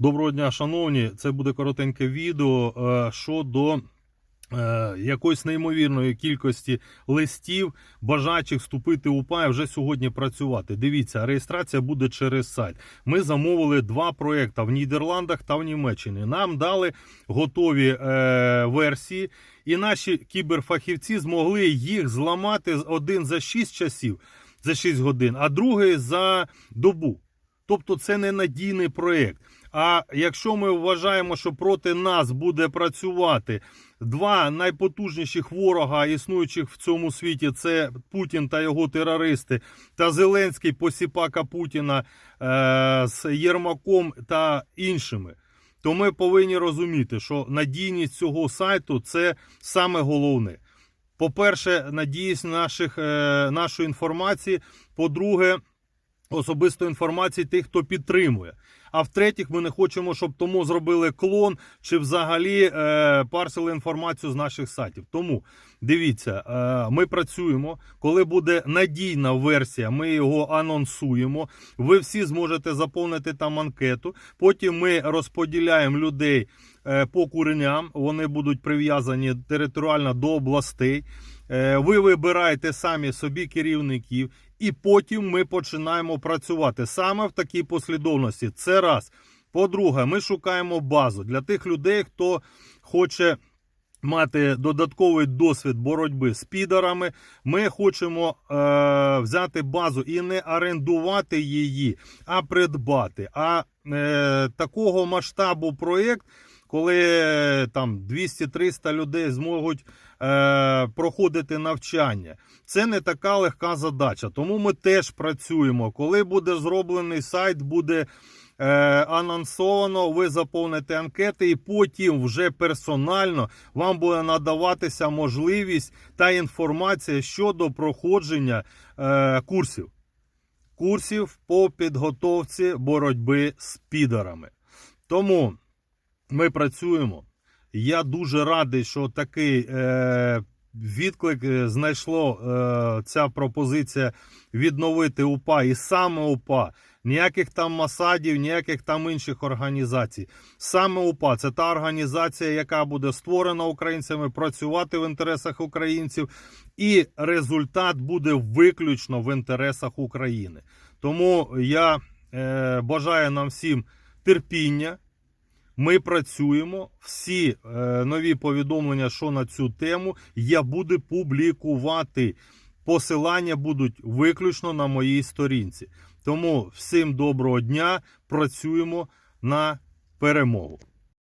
Доброго дня, шановні. Це буде коротеньке відео е, щодо е, якоїсь неймовірної кількості листів, бажаючих вступити у ПА і вже сьогодні працювати. Дивіться, реєстрація буде через сайт. Ми замовили два проекти в Нідерландах та в Німеччині. Нам дали готові е, версії, і наші кіберфахівці змогли їх зламати один за 6 часів, за 6 годин, а другий за добу. Тобто це не надійний проєкт. А якщо ми вважаємо, що проти нас буде працювати два найпотужніших ворога, існуючих в цьому світі, це Путін та його терористи, та Зеленський посіпака Путіна е- з Єрмаком та іншими, то ми повинні розуміти, що надійність цього сайту це саме головне. По-перше, надійність наших, е- нашої інформації. По-друге, особистої інформації тих, хто підтримує. А в-третіх, ми не хочемо, щоб тому зробили клон чи взагалі е, парсили інформацію з наших сайтів. Тому дивіться, е, ми працюємо. Коли буде надійна версія, ми його анонсуємо. Ви всі зможете заповнити там анкету. Потім ми розподіляємо людей е, по куреням. Вони будуть прив'язані територіально до областей. Е, Ви вибираєте самі собі керівників, і потім ми починаємо працювати саме в такій послідовності. Це раз. По-друге, ми шукаємо базу для тих людей, хто хоче. Мати додатковий досвід боротьби з підарами, ми хочемо е, взяти базу і не орендувати її, а придбати. А е, такого масштабу проєкт, коли е, там 200-300 людей зможуть е, проходити навчання. Це не така легка задача. Тому ми теж працюємо. Коли буде зроблений сайт, буде е, анонсовано, ви заповните анкети, і потім вже персонально вам буде надаватися можливість та інформація щодо проходження е, курсів. Курсів по підготовці боротьби з підарами. Тому ми працюємо. Я дуже радий, що такий е, відклик е, знайшло е, ця пропозиція відновити УПА і саме УПА. Ніяких там масадів, ніяких там інших організацій. Саме УПА це та організація, яка буде створена українцями, працювати в інтересах українців, і результат буде виключно в інтересах України. Тому я е, бажаю нам всім терпіння. Ми працюємо. Всі е, нові повідомлення, що на цю тему, я буду публікувати. Посилання будуть виключно на моїй сторінці. Тому всім доброго дня. Працюємо на перемогу.